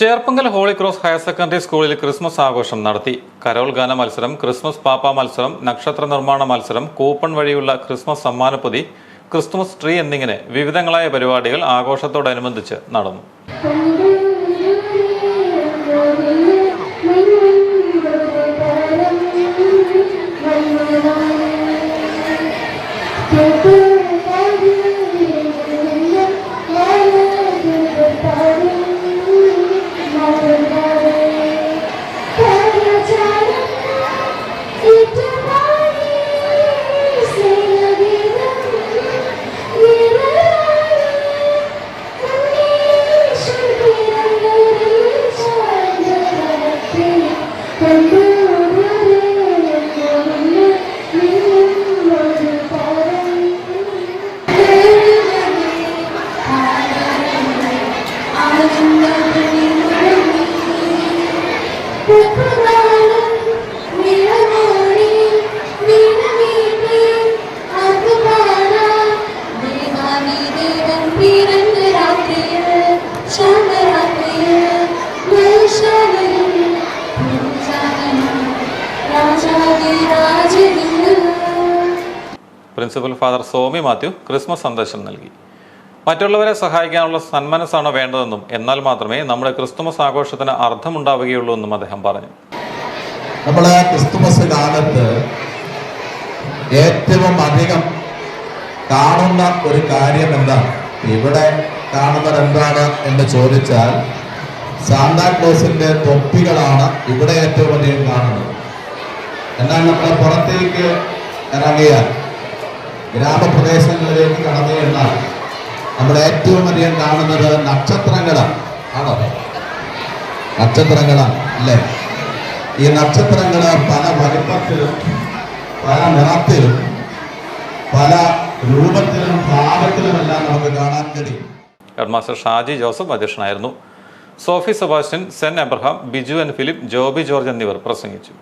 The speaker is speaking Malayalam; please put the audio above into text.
Cherpunkal holy cross higher secondary സ്കൂളിൽ ക്രിസ്മസ് ആഘോഷം നടത്തി. കരോൾ ഗാന മത്സരം ക്രിസ്മസ് പാപ്പ മത്സരം നക്ഷത്ര നിർമ്മാണ മത്സരം കൂപ്പൺ വഴിയുള്ള ക്രിസ്മസ് സമ്മാനപ്പൊതി ക്രിസ്മസ് ട്രീ എന്നിങ്ങനെ വിവിധങ്ങളായ പരിപാടികൾ ആഘോഷത്തോടനുബന്ധിച്ച് നടന്നു. Principal father Somy Mathew Christmas സന്ദേശം നൽകി. മറ്റുള്ളവരെ സഹായിക്കാനുള്ള സന്മനസ്സാണ് വേണ്ടതെന്നും എന്നാൽ മാത്രമേ നമ്മുടെ ക്രിസ്തുമസ് ആഘോഷത്തിന് അർത്ഥമുണ്ടാവുകയുള്ളൂ എന്നും അദ്ദേഹം പറഞ്ഞു. നമ്മൾ ക്രിസ്തുമസ് കാലത്ത് ഏറ്റവും അധികം കാണുന്ന ഒരു കാര്യം എന്താണ്? ഇവിടെ കാണുന്നത് എന്താണ് എന്ന് ചോദിച്ചാൽ സാന്താക്ലോസിന്റെ തൊപ്പികളാണ് ഇവിടെ ഏറ്റവും അധികം കാണുന്നത്. എന്നാൽ നമ്മൾ പുറത്തേക്ക് ഇറങ്ങിയാൽ ഗ്രാമപ്രദേശങ്ങളിലേക്ക് കടന്നു കഴിഞ്ഞാൽ നമ്മൾ ഏറ്റവും അധികം കാണുന്നത് നക്ഷത്രങ്ങളാണ്. ആണോ? നക്ഷത്രങ്ങളാണ് അല്ലേ? ഈ നക്ഷത്രങ്ങൾ പല വലിപ്പത്തിലും പല നിറത്തിലും പല രൂപത്തിലും ഭാവത്തിലുമെല്ലാം നമുക്ക് കാണാൻ കഴിയും. ഹെഡ്മാസ്റ്റർ ഷാജി ജോസഫ് അധ്യക്ഷനായിരുന്നു. സോഫി സെബാസ്റ്റ്യൻ സെൻ അബ്രഹാം ബിജു ആൻഡ് ഫിലിപ്പ് ജോബി ജോർജ് എന്നിവർ പ്രസംഗിച്ചു.